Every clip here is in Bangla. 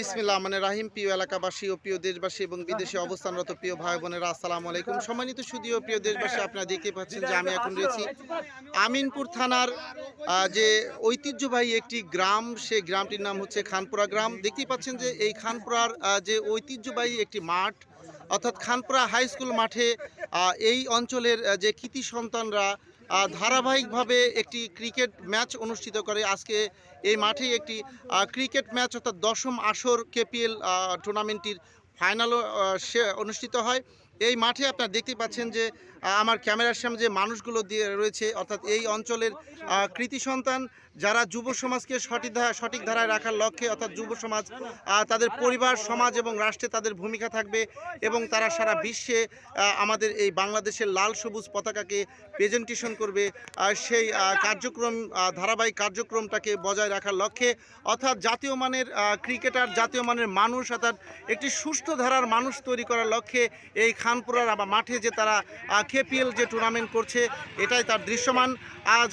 বিসমিল্লাহ মানে রাহিম, প্রিয় এলাকাবাসী ও প্রিয় দেশবাসী এবং বিদেশে অবস্থানরত প্রিয় ভাই বোনেরা, আসসালামু আলাইকুম। সম্মানিত সুদীয় প্রিয় দেশবাসী, আপনারা দেখতে পাচ্ছেন যে আমি এখন রয়েছি আমিনপুর থানার যে ঐতিহ্যবাহী একটি গ্রাম, সেই গ্রামটির নাম হচ্ছে খানপুরা গ্রাম। দেখতেই পাচ্ছেন যে এই খানপুরার যে ঐতিহ্যবাহী একটি মাঠ, অর্থাৎ খানপুরা হাই স্কুল মাঠে এই অঞ্চলের যে কৃতি সন্তানরা ধারাবাহিকভাবে একটি ক্রিকেট ম্যাচ অনুষ্ঠিত করে। আজকে এই মাঠে একটি ক্রিকেট ম্যাচ অর্থাৎ দশম আসর কেপিএল টুর্নামেন্টটির ফাইনালও সে, অনুষ্ঠিত হয়। এই মাঠে আপনারা দেখতে পাচ্ছেন যে আমার ক্যামেরার সামনে যে মানুষগুলো দিয়ে রয়েছে, অর্থাৎ এই অঞ্চলের কৃতি সন্তান, যারা যুব সমাজকে সঠিক সঠিক ধারায় রাখার লক্ষ্যে, অর্থাৎ যুব সমাজ তাদের পরিবার, সমাজ এবং রাষ্ট্রে তাদের ভূমিকা থাকবে এবং তারা সারা বিশ্বে আমাদের এই বাংলাদেশের লাল সবুজ পতাকাকে প্রেজেন্টেশন করবে সেই কার্যক্রম ধারাবাহিক কার্যক্রমটাকে বজায় রাখার লক্ষ্যে, অর্থাৎ জাতীয় মানের ক্রিকেটার, জাতীয় মানের মানুষ, অর্থাৎ একটি সুষ্ঠু ধারার মানুষ তৈরি করার লক্ষ্যে এই খানপুরার আবার মাঠে যে তারা কেপিএল যে টুর্নামেন্ট করছে, এটাই তার দৃশ্যমান।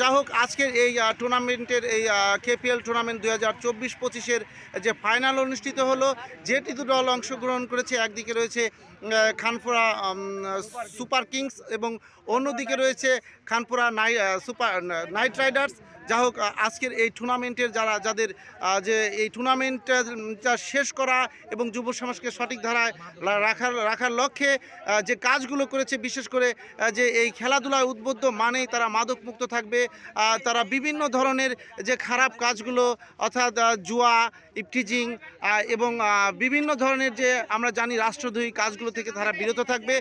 যা হোক, আজকের এই টুর্নামেন্টের এই কেপিএল টুর্নামেন্ট দুই হাজার চব্বিশ পঁচিশের যে ফাইনাল অনুষ্ঠিত হলো, যেটি দুটো দল অংশগ্রহণ করেছে, একদিকে রয়েছে খানপুরা সুপার কিংস এবং অন্যদিকে রয়েছে, খানপুরা নাই সুপার নাইট রাইডার্স যা হোক আজকের এই টুর্নামেন্টের যারা, যাদের যে এই টুর্নামেন্টটা শেষ করা এবং যুব সমাজকে সঠিক ধারায় রাখার রাখার লক্ষ্যে যে কাজগুলো করেছে, বিশেষ করে যে এই খেলাধুলায় উদ্বুদ্ধ মানেই তারা মাদক মুক্ত থাকবে তারা বিভিন্ন ধরনের যে খারাপ কাজগুলো, অর্থাৎ জুয়া, ইপটিজিং এবং বিভিন্ন ধরনের যে আমরা জানি রাষ্ট্রদ্রোহী কাজগুলো থেকে তারা বিরত থাকবে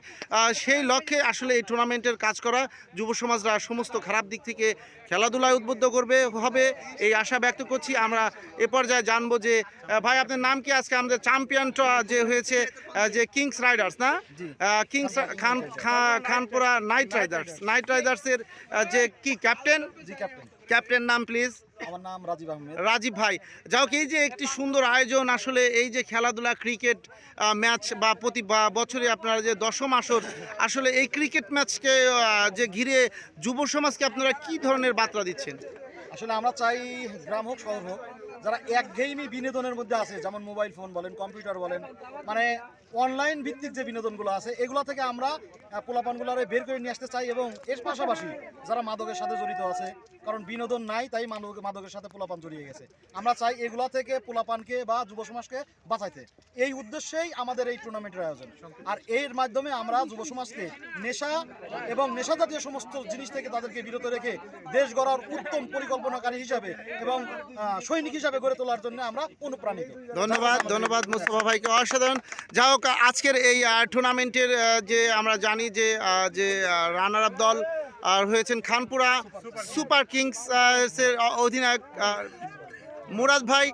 সেই লক্ষ্যে আসলে এই টুর্নামেন্টের কাজ করা, যুব সমাজরা সমস্ত খারাপ দিক থেকে খেলাধুলায় উদ্বুদ্ধ করবে হবে এই আশা ব্যক্ত করছি। আমরা এ পর্যায়ে জানব যে ভাই আপনার নাম কি? আজকে আমাদের চ্যাম্পিয়ন যে হয়েছে যে কিংস রাইডার্স না? কিংস খান খানপুরা নাইট রাইডার্স নাইট রাইডার্সের যে কি ক্যাপ্টেন ক্যাপ্টেন নাম প্লিজ আমার নাম রাজীব আহমেদ। রাজীব ভাই। যাও এই যে একটি সুন্দর আয়োজন আসলে এই যে খেলাধুলা ক্রিকেট ম্যাচ বা প্রতি বা- বছরে আপনারা যে দশম আসর আসলে এই ক্রিকেট ম্যাচকে যে ঘিরে যুব সমাজকে আপনারা কি ধরনের বার্তা দিচ্ছেন? আসলে আমরা চাই গ্রাম হোক শহর হোক যারা একঘেয়েমি বিনোদনের মধ্যে আছে যেমন মোবাইল ফোন বলেন কম্পিউটার বলেন মানে অনলাইন ভিত্তিক যে বিনোদনগুলো আছে এগুলো থেকে আমরা আহ, পোলাপানগুলোরে বের করে নিয়ে আসতে চাই এবং এর পাশাপাশি যারা মাদকের সাথে জড়িত আছে কারণ বিনোদন নাই তাই মাদক মাদকের সাথে পোলাপান জড়িয়ে গেছে। আমরা চাই এগুলা থেকে পোলাপানকে বা যুব সমাজকে বাঁচাইতে। এই উদ্দেশ্যেই আমাদের এই টুর্নামেন্টের আয়োজন। আর এর মাধ্যমে আমরা যুব সমাজকে নেশা এবং নেশা জাতীয় সমস্ত জিনিস থেকে তাদেরকে বিরত রেখে দেশ গড়ার উত্তম পরিকল্পনাকারী হিসাবে এবং সৈনিক হিসাবে গড়ে তোলার জন্য আমরা অনুপ্রাণিত। ধন্যবাদ ধন্যবাদ মুস্তফা ভাইকে। অসাধারণ। যা হোক, আজকের এই টুর্নামেন্টের যে আমরা জানি যে যে রানার আপ দল আর হয়েছেন খানপুরা সুপার কিংস এর অধিনায়ক মুরাদ ভাই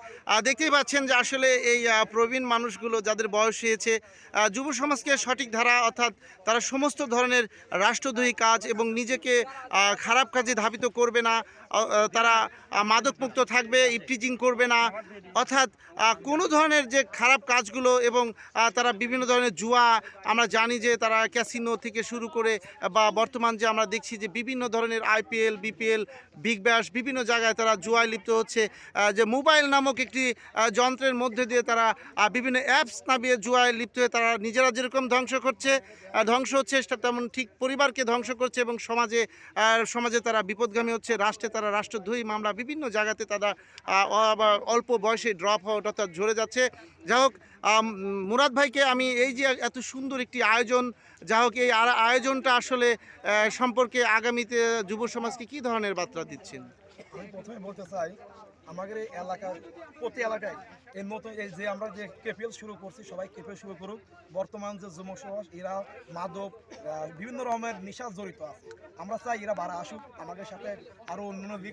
দেখতেই পাচ্ছেন যে আসলে এই প্রবীণ মানুষগুলো যাদের বয়স হয়েছে যুব সমাজকে সঠিক ধারা অর্থাৎ তারা সমস্ত ধরনের রাষ্ট্রদ্রোহী কাজ এবং নিজেকে খারাপ কাজে ধাবিত করবে না তারা মাদকমুক্ত থাকবে ইপটিজিং করবে না অর্থাৎ কোনো ধরনের যে খারাপ কাজগুলো এবং তারা বিভিন্ন ধরনের জুয়া আমরা জানি যে তারা ক্যাসিনো থেকে শুরু করে বা বর্তমান যে আমরা দেখছি যে বিভিন্ন ধরনের আইপিএল বিপিএল বিগ ব্যাশ বিভিন্ন জায়গায় তারা জুয়ায় লিপ্ত হচ্ছে আহ, যে মোবাইল নামক একটি যন্ত্রের মধ্যে দিয়ে তারা বিভিন্ন অ্যাপস নামিয়ে জুয়ায় লিপ্ত হয়ে তারা নিজেরা যেরকম ধ্বংস করছে ধ্বংস হচ্ছে সেটা তেমন ঠিক পরিবারকে ধ্বংস করছে এবং সমাজে সমাজে তারা বিপদগামী হচ্ছে, রাষ্ট্রে তারা রাষ্ট্রদ্রোহী মামলা বিভিন্ন জায়গাতে তারা অল্প বয়সে ড্রপ আউট অর্থাৎ ঝরে যাচ্ছে। যা হোক মুরাদ ভাইকে আমি এই যে এত সুন্দর একটি আয়োজন যা হোক, এই আয়োজনটা আসলে সম্পর্কে আগামীতে যুব সমাজকে কি ধরনের বার্তা দিচ্ছেন? আমি প্রথমে বলতে চাই আমাদের এই এলাকার প্রতি এলাকায় এই নতুন এই যে আমরা যে কেপিএল শুরু করছি, সবাই কেপিএল শুরু করুক। বর্তমান যে যুব সমাজ, এরা মাদক বিভিন্ন রকমের নেশা জড়িত আছে। আমরা চাই এরা বাড়া আসুক, আমাদের সাথে আরও অন্যান্য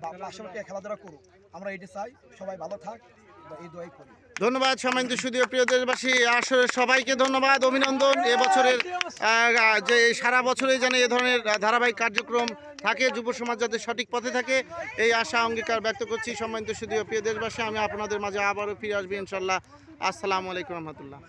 বা- পাশাপাশি খেলাধুলা করুক। আমরা এটি চাই, সবাই ভালো থাক, এই দোয়াই করি। ধন্যবাদ সম্মানিত সুদীয় প্রিয় দেশবাসী। আসলে সবাইকে ধন্যবাদ, অভিনন্দন। এবছরের যে সারা বছরে যেন এ ধরনের ধারাবাহিক কার্যক্রম থাকে, যুব সমাজ যাতে সঠিক পথে থাকে, এই আশা, অঙ্গীকার ব্যক্ত করছি সম্মানিত সুদীয় প্রিয় দেশবাসী। আমি আপনাদের মাঝে আবারও ফিরে আসবি ইনশাল্লাহ আসসালামু আলাইকুম রহমতুল্লাহ।